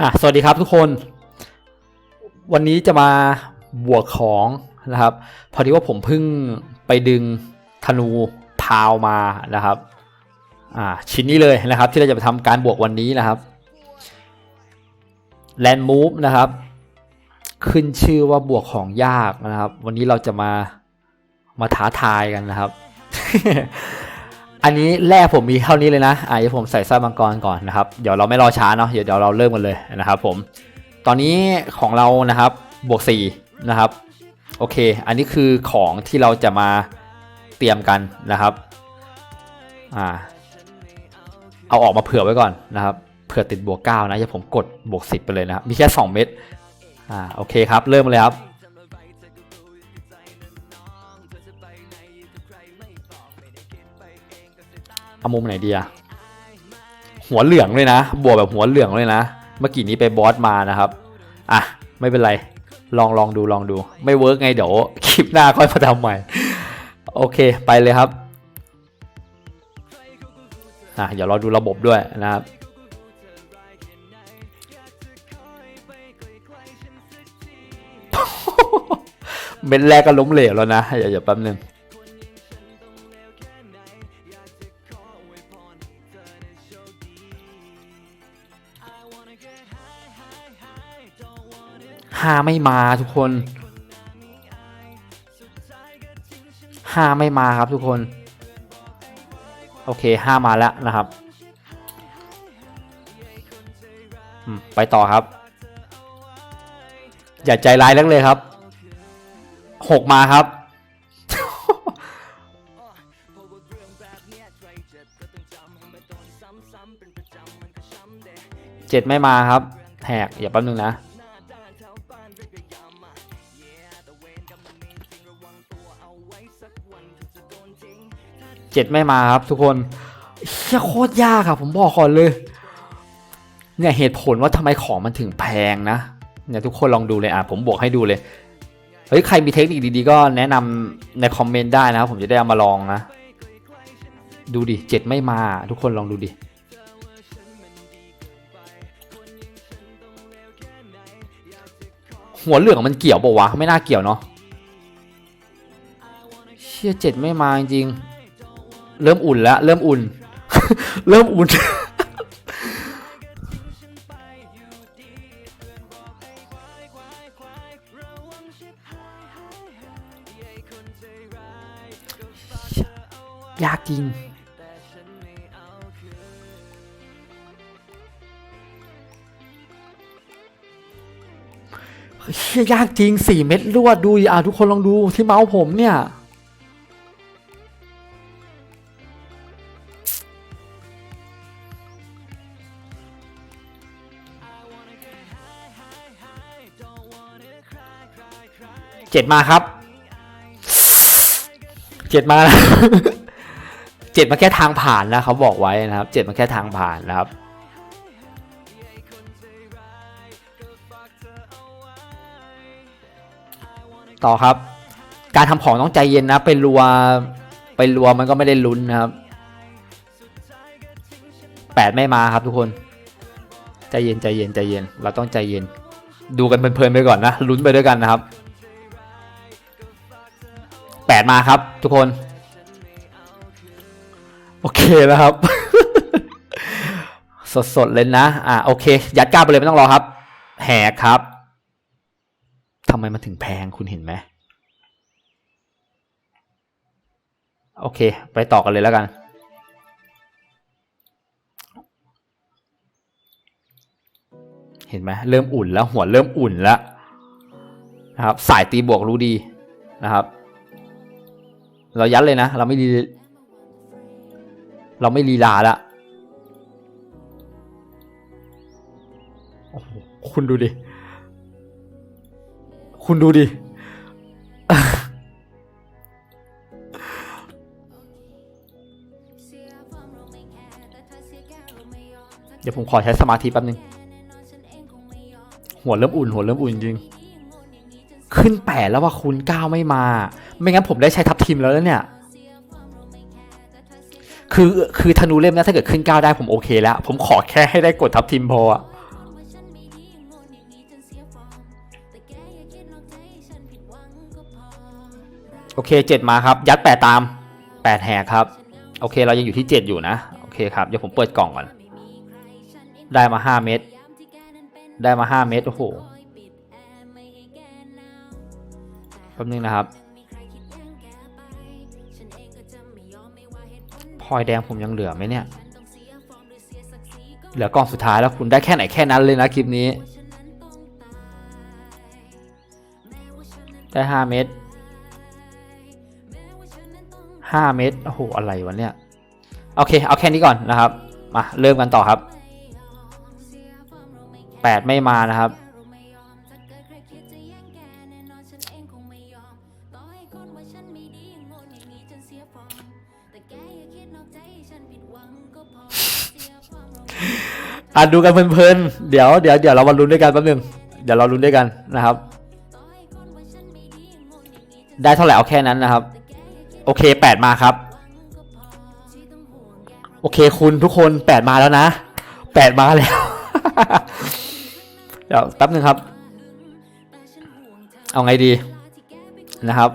อะสวัสดีครับทุกคน วันนี้จะมาบวกของนะครับ พอดีว่าผมเพิ่งไปดึงธนูพาวมานะครับอ่าชิ้นนี้เลยนะครับ ที่เราจะไปทำการบวกวันนี้นะครับแลนด์มูฟนะครับ ขึ้นชื่อว่าบวกของยากนะครับ วันนี้เราจะมามาท้าทายกันนะครับ อันนี้แรกผมมีเท่านี้เลยนะอะเดี๋ยวผมใส่สร้อยมังกรก่อนนะครับ เดี๋ยวเราไม่รอช้าเนาะเดี๋ยวเดี๋ยวเราเริ่มกันเลยนะครับผม ตอนนี้ของเรานะครับบวก4นะครับ โอเค อันนี้คือของที่เราจะมาเตรียมกันนะครับ อ่า เอาออกมาเผื่อไว้ก่อนนะครับ เผื่อติดบวก9นะอย่าผมกดบวก10ไปเลยนะครับ มีแค่ 2 เม็ด อ่า โอเคครับ เริ่มเลยครับ เอามุมไหนดีอะหัวเหลืองเลยนะ บวกแบบหัวเหลืองเลยนะ เมื่อกี้นี้ไปบอสมานะครับ อะ ไม่เป็นไร ลองลองดูลองดู ไม่เวิร์กไงเดี๋ยวคลิปหน้าค่อยมาทำใหม่ โอเคไปเลยครับ อะเดี๋ยวเราดูระบบด้วยนะครับเม็ดแรกก็ล้มเหลวแล้วนะอย่าอย่าแป๊บนึง ห้าไม่มาทุกคนห้าไม่มาครับทุกคน โอเคห้ามาแล้วนะครับไปต่อครับ อย่าใจร้ายนักเลยครับหกมาครับเจ็ดไม่มาครับแหกอย่าแป๊บนึงนะ เจ็ดไม่มาครับ ทุกคนเฮียโคตรยากครับผมบอกก่อนเลย เนี่ยเหตุผลว่าทำไมของมันถึงแพงนะ เนี่ยทุกคนลองดูเลยอะผมบวกให้ดูเลย เฮ้ยใครมีเทคนิคดีๆ ก็แนะนำในคอมเมนต์ได้นะครับผมจะได้เอามาลองนะ ดูดิเจ็ดไม่มา ทุกคนลองดูดิหัวเหลืองมันเกี่ยวปะวะ ไม่น่าเกี่ยวเนาะเชี่ยเจ็ดไม่มาจริง เริ่มอุ่นแล้ว เริ่มอุ่น เริ่มอุ่น ยากจริงเชี่ยยากจริงสี่เม็ดรวดดูอะทุกคนลองดูที่เมาส์ผมเนี่ย จ็ดมาครับเจ็ดมาแล้วเจ็ดมาแค่ทางผ่านนะเขาบอกไว้นะครับเจ็ดมาแค่ทางผ่านนะครับต่อครับ การทำของต้องใจเย็นนะไปรัวไปรัวมันก็ไม่ได้ลุ้นนะครับแปดไม่มาครับทุกคนใจเย็นใจเย็นใจเย็น เราต้องใจเย็น ดูกันเพลินๆไปก่อนนะลุ้นไปด้วยกันนะครับ แปดมาครับ ทุกคน โอเคแล้วครับ สดๆเลยนะ อ่าโอเค ยัดก้าไปเลยไม่ต้องรอครับ แหกครับทำไมมันถึงแพงคุณเห็นไหมโอเค ไปต่อกันเลยแล้วกัน เห็นไหมเริ่มอุ่นแล้วหัวเริ่มอุ่นแล้วนะครับ สายตีบวกรู้ดีนะครับ เรายัดเลยนะ เราไม่รีเราไม่ลีลาละคุณดูดิ คุณดูดิ เดี๋ยวผมขอใช้สมาธิแป๊บนึง หัวเริ่มอุ่น หัวเริ่มอุ่นจริง ขึ้นแปดแล้วว่าคูณเก้าไม่มา ไม่งั้นผมได้ใช้ทับทีมแล้วเนี่ย คือคือธนูเล่มนะถ้าเกิดขึ้นเก้าได้ผมโอเคแล้ว ผมขอแค่ให้ได้กดทับทีมพอโอเคเจ็ดมาครับ ยัดแปดตามแปดแหกครับ โอเคเรายังอยู่ที่เจ็ดอยู่นะ โอเคครับเดี๋ยวผมเปิดกล่องก่อน ได้มาห้าเม็ดได้มาห้าเม็ดโอ้โห แป๊บนึงนะครับพลอยแดงผมยังเหลือไหมเนี่ย เหลือกล่องสุดท้ายแล้วคุณได้แค่ไหนแค่นั้นเลยนะคลิปนี้ ได้ห้าเม็ดห้าเม็ดโอ้โห อะไรวะเนี่ย โอเค เอาแค่นี้ก่อนนะครับ มา เริ่มกันต่อครับแปดไม่มานะครับ อะดูกันเพลินๆ เดี๋ยวเดี๋ยวเดี๋ยวเรามาลุ้นด้วยกันแป๊บนึง เดี๋ยวเราลุ้นด้วยกันนะครับ ได้เท่าไหร่เอาแค่นั้นนะครับ โอเคแปดมาครับ โอเคคุณทุกคนแปดมาแล้วนะแปดมาแล้ว เดี๋ยวแป๊บนึงครับ เอาไงดีนะครับ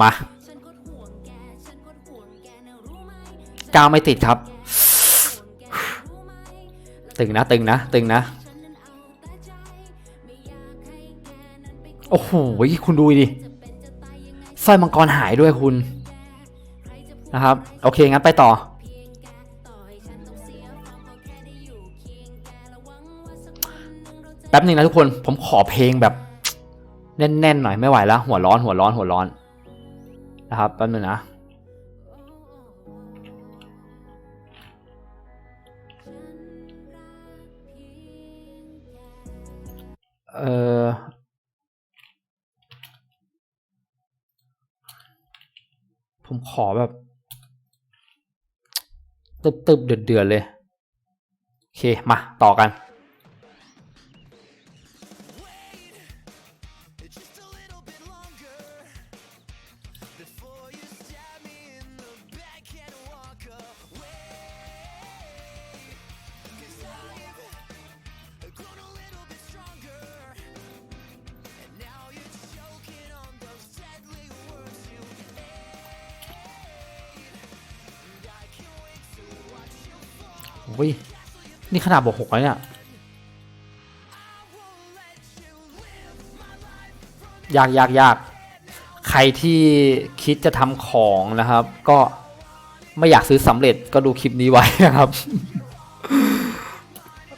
มาก้าวไม่ติดครับ ตึงนะตึงนะตึงนะ โอ้โหคุณดูดิสร้อยมังกรหายด้วยคุณนะครับ โอเค งั้นไปต่อ แป๊บหนึงนะทุกคนผมขอเพลงแบบ แน่นๆหน่อยไม่ไหวแล้ว หัวร้อนหัวร้อนหัวร้อนนะครับแป๊บนึงนะ เออผมขอแบบ ตึบตึบเดือดเดือดๆเลย โอเค มา ต่อกัน นี่ขนาดบวกหกแล้วเนี่ยยากยากยากใครที่คิดจะทำของนะครับ ก็ไม่อยากซื้อสำเร็จก็ดูคลิปนี้ไว้นะครับ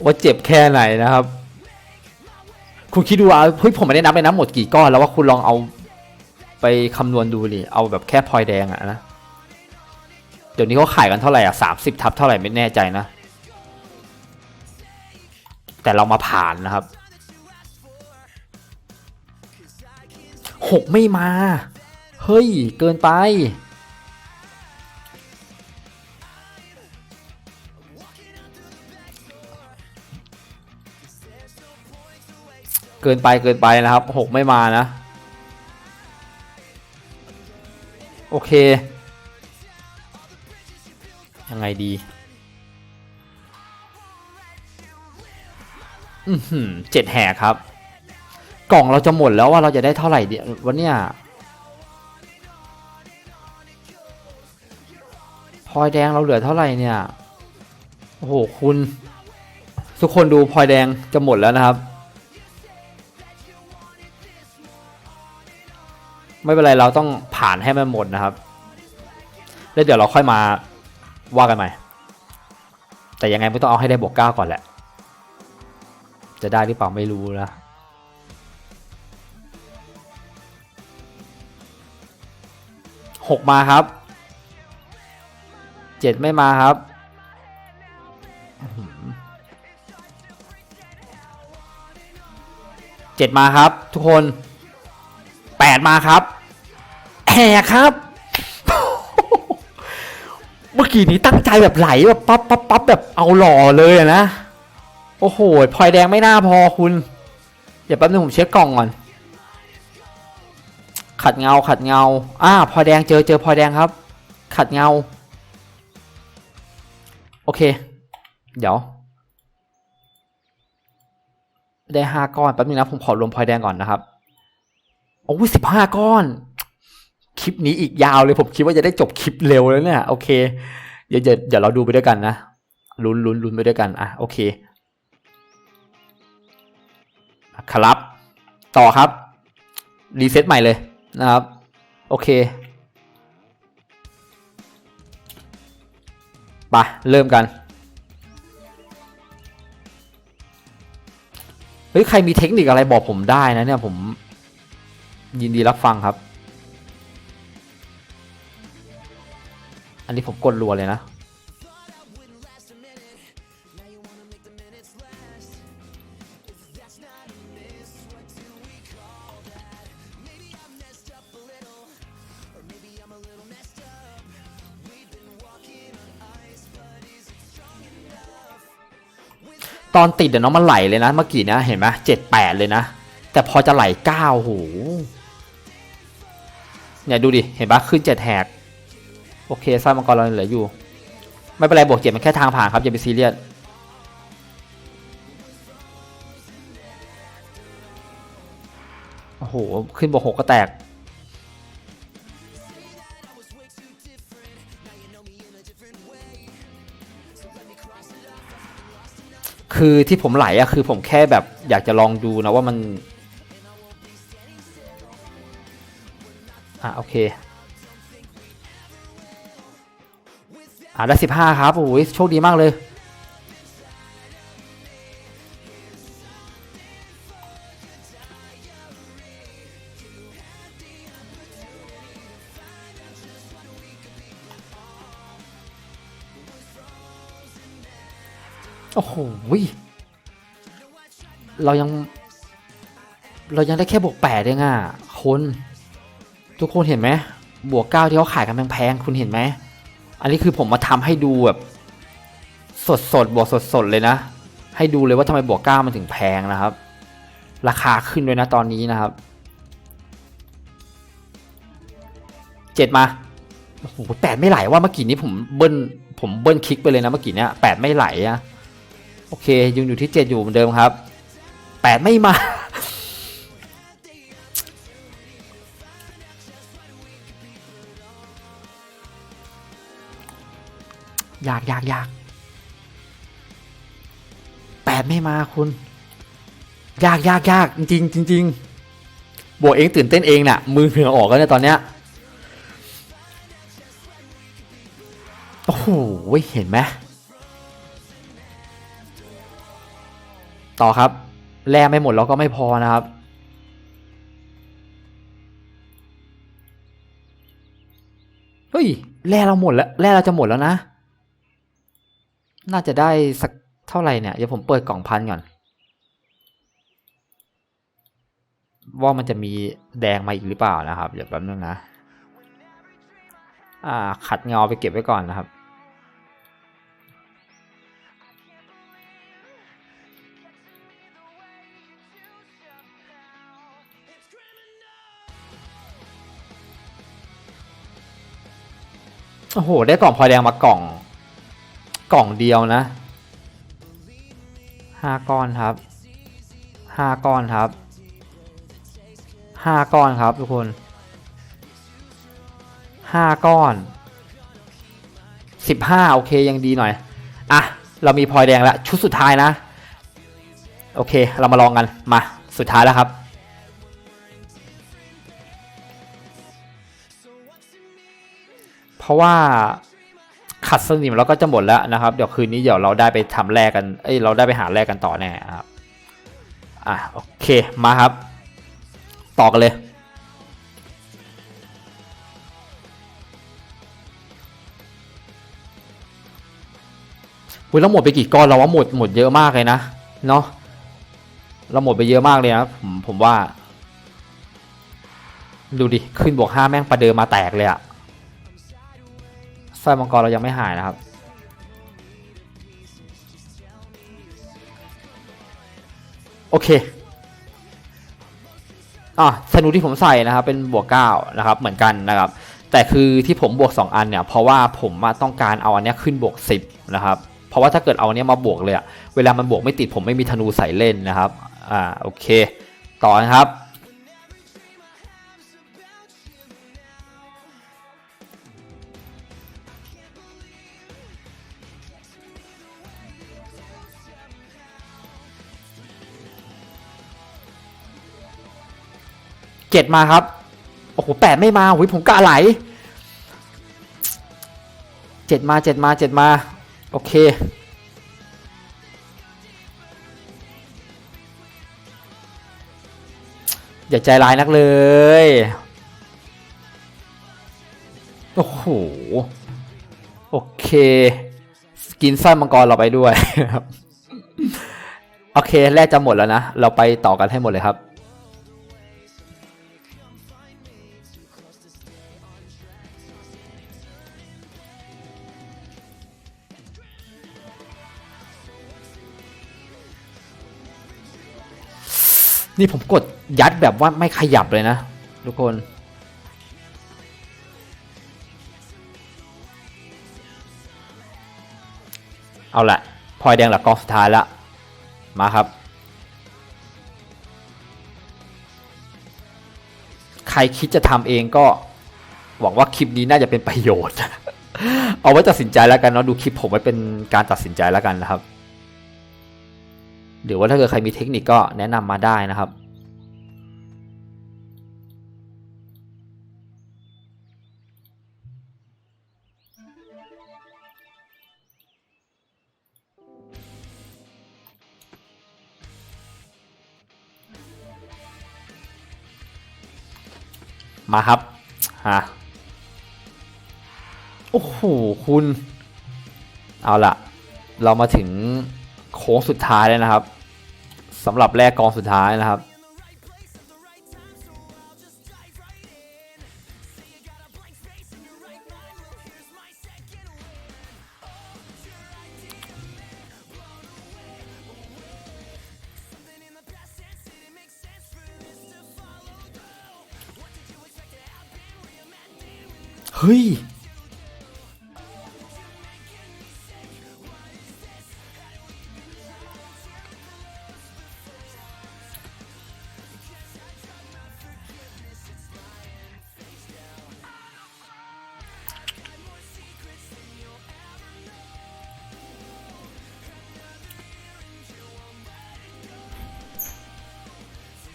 ว่าเจ็บแค่ไหนนะครับ คุณคิดดูว่าเฮ้ยผมไม่ได้นับเลยนะหมดกี่ก้อนแล้วว่าคุณลองเอาไปคำนวณดูดิเอาแบบแค่พลอยแดงอะนะ เดี๋ยวนี้เขาขายกันเท่าไหร่อะสามสิบทับเท่าไหร่ไม่แน่ใจนะ แต่เรามาผ่านนะครับหกไม่มา เฮ้ย เกินไป เกินไปเกินไปนะครับหกไม่มานะ โอเค ยังไงดี เจ็ดแห่ครับ กล่องเราจะหมดแล้วว่าเราจะได้เท่าไหร่เดียววันเนี้ยพลอยแดงเราเหลือเท่าไหร่เนี่ย โอ้โหคุณ ทุกคนดูพลอยแดงจะหมดแล้วนะครับ ไม่เป็นไรเราต้องผ่านให้มันหมดนะครับ แล้วเดี๋ยวเราค่อยมาว่ากันใหม่ แต่ยังไงไม่ต้องเอาให้ได้บวกเก้าก่อนแหละ จะได้หรือเปล่าไม่รู้นะหกมาครับเจ็ดไม่มาครับเจ็ดมาครับ ทุกคนแปดมาครับแหกครับเมื่อกี้นี้ตั้งใจแบบไหลแบบปั๊บปั๊บปั๊บแบบเอาหล่อเลยนะ โอ้โหพลอยแดงไม่น่าพอคุณเดี๋ยวแป๊บนึงผมเช็คกล่องก่อน ขัดเงาขัดเงาอ่าพลอยแดงเจอเจอพลอยแดงครับ ขัดเงา โอเค เดี๋ยว ได้ห้าก้อนแป๊บนึงนะผมขอรวมพลอยแดงก่อนนะครับโอ้ยสิบห้าก้อน คลิปนี้อีกยาวเลยผมคิดว่าจะได้จบคลิปเร็วแล้วเนี่ยโอเค เดี๋ยวเดี๋ยวเดี๋ยวเราดูไปด้วยกันนะลุ้นลุ้นลุ้นไปด้วยกันอะโอเค ครับ ต่อครับ รีเซ็ตใหม่เลยนะครับ โอเคไปเริ่มกันเฮ้ยใครมีเทคนิคอะไรบอกผมได้นะเนี่ยผมยินดีรับฟังครับ อันนี้ผมกดรัวเลยนะ ตอนติดเดี๋ยวน้องมันไหลเลยนะเมื่อกี้นะเห็นไหมเจ็ดแปดเลยนะ แต่พอจะไหลเก้าโหเนี่ยดูดิ เห็นปะขึ้นเจ็ดแหก โอเคสร้อยมังกรเราเหลืออยู่ ไม่เป็นไรบวกเจ็ดมันแค่ทางผ่านครับ อย่าไปซีเรียสโอ้โห ขึ้นบวกหกก็แตก คือที่ผมไหลอะคือผมแค่แบบอยากจะลองดูนะว่ามัน อะโอเค อะได้สิบห้าครับ โอ้ยโชคดีมากเลย โอ้โหเรายัง เรายังได้แค่บวกแปดเองอะคนทุกคนเห็นไหมบวกเก้าที่เขาขายกันแพงๆคุณเห็นไหมอันนี้คือผมมาทำให้ดูแบบสดสดๆบวกสดสดๆเลยนะ ให้ดูเลยว่าทำไมบวกเก้ามันถึงแพงนะครับ ราคาขึ้นด้วยนะตอนนี้นะครับเจ็ดมาโอ้โหแปดไม่ไหลว่าเมื่อกี้นี้ผมเบิ้ลผมเบิ้ลคลิกไปเลยนะเมื่อกี้เนี้ยแปดไม่ไหลอะ โอเคยังอยู่ที่เจ็ดอยู่เหมือนเดิมครับแปดไม่มา อยากอยากอยากแปดไม่มาคุณ ยากยากยากจริงจริงบวกเองตื่นเต้นเองน่ะ มือเหงื่อออกแล้วเนี่ยตอนเนี้ยโอ้โหเห็นไหม ต่อครับ แร่ไม่หมดแล้วก็ไม่พอนะครับ เฮ้ย แร่เราหมดแล้ว แร่เราจะหมดแล้วนะ น่าจะได้สักเท่าไหร่เนี่ย เดี๋ยวผมเปิดกล่องพันก่อน ว่ามันจะมีแดงมาอีกหรือเปล่านะครับ เดี๋ยวแป๊บนึงนะ อ่า ขัดเงาไปเก็บไว้ก่อนนะครับ โอ้โห ได้กล่องพลอยแดงมากล่อง กล่องเดียวนะห้าก้อนครับห้าก้อนครับห้าก้อนครับทุกคนห้าก้อนสิบห้าโอเคยังดีหน่อย อะ เรามีพลอยแดงแล้ว ชุดสุดท้ายนะ โอเค เรามาลองกันมาสุดท้ายแล้วครับ ราะว่าขัดสนิมเราก็จะหมดแล้วนะครับ เดี๋ยวคืนนี้เดี๋ยวเราได้ไปทำแลกกัน เอ้ยเราได้ไปหาแลกกันต่อแน่ครับ อะโอเคมาครับ ต่อกันเลยอุ้ยเราหมดไปกี่ก้อนเราว่าหมดหมดเยอะมากเลยนะเนาะเราหมดไปเยอะมากเลยนะผมผมว่า ดูดิ ขึ้นบวกห้าแม่งประเดิมมาแตกเลยอะ สร้อยมังกรเรายังไม่หายนะครับ โอเคอะธนูที่ผมใส่นะครับเป็นบวกเก้านะครับเหมือนกันนะครับ แต่คือที่ผมบวก 2 อันเนี่ยเพราะว่าผมต้องการเอาอันนี้ขึ้นบวก 10 นะครับ เพราะว่าถ้าเกิดเอาอันเนี้ยมาบวกเลยอะเวลามันบวกไม่ติดผมไม่มีธนูใส่เล่นนะครับอ่าโอเค ต่อนะครับ เจ็ดมาครับ โอ้โหแปดไม่มาหุยผมกะไหลเจ็ดมาเจ็ดมาเจ็ดมา โอเค อย่าใจร้ายนักเลย โอ้โห โอเค สกินสร้อยมังกรเราไปด้วยครับ โอเค แรกจะหมดแล้วนะ เราไปต่อกันให้หมดเลยครับ นี่ผมกดยัดแบบว่าไม่ขยับเลยนะ ทุกคน เอาละพลอยแดงหลักกองสุดท้ายละ มาครับ ใครคิดจะทำเองก็ หวังว่าคลิปนี้น่าจะเป็นประโยชน์ เอาไว้ตัดสินใจแล้วกันเนาะดูคลิปผมไว้เป็นการตัดสินใจแล้วกันนะครับ หรือว่าถ้าเกิดใครมีเทคนิคก็แนะนำมาได้นะครับ มาครับฮะโอ้โห คุณ เอาละเรามาถึง โค้งสุดท้ายแล้วนะครับสำหรับแรกกองสุดท้ายนะครับ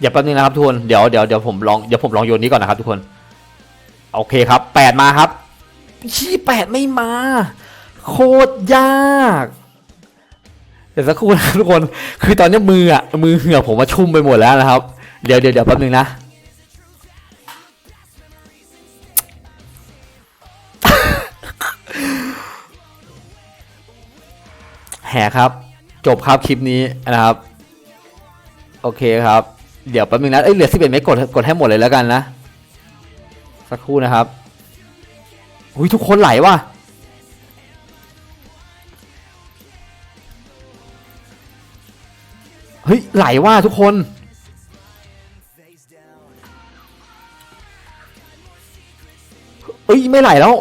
อย่าแป๊บนึงนะครับทุกคนเดี๋ยวเดี๋ยวเดี๋ยวผมลองเดี๋ยวผมลองโยนนี้ก่อนนะครับทุกคนโอเคครับแปดมาครับชี้แปดไม่มา โคตรยากเดี๋ยวสักครู่นะทุกคนคือตอนนี้มืออะมือเหงื่อผมมาชุ่มไปหมดแล้วนะครับ เดี๋ยวเดี๋ยวเดี๋ยวแป๊บนึงนะแหครับ จบครับคลิปนี้นะครับ โอเคครับ เดี๋ยวแป๊บนึงนะเอ้ยเหลือสิบเอ็ดเมตรกดกดให้หมดเลยแล้วกันนะ สักครู่นะครับอุ้ยทุกคนไหลว่ะเฮ้ยไหลว่ะทุกคน เอ้ยไม่ไหลแล้ว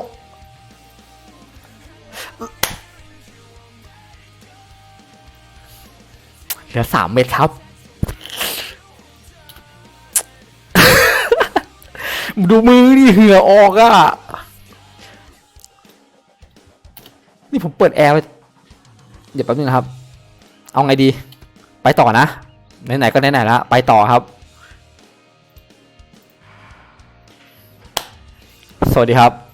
เหลือสามเม็ดครับ ดูมือดิเหือออกอะนี่ผมเปิดแอร์ไปเดี๋ยวแป๊บนึงนะครับ เอาไงดี ไปต่อนะ ไหนๆก็ไหนๆแล้วไปต่อครับ สวัสดีครับ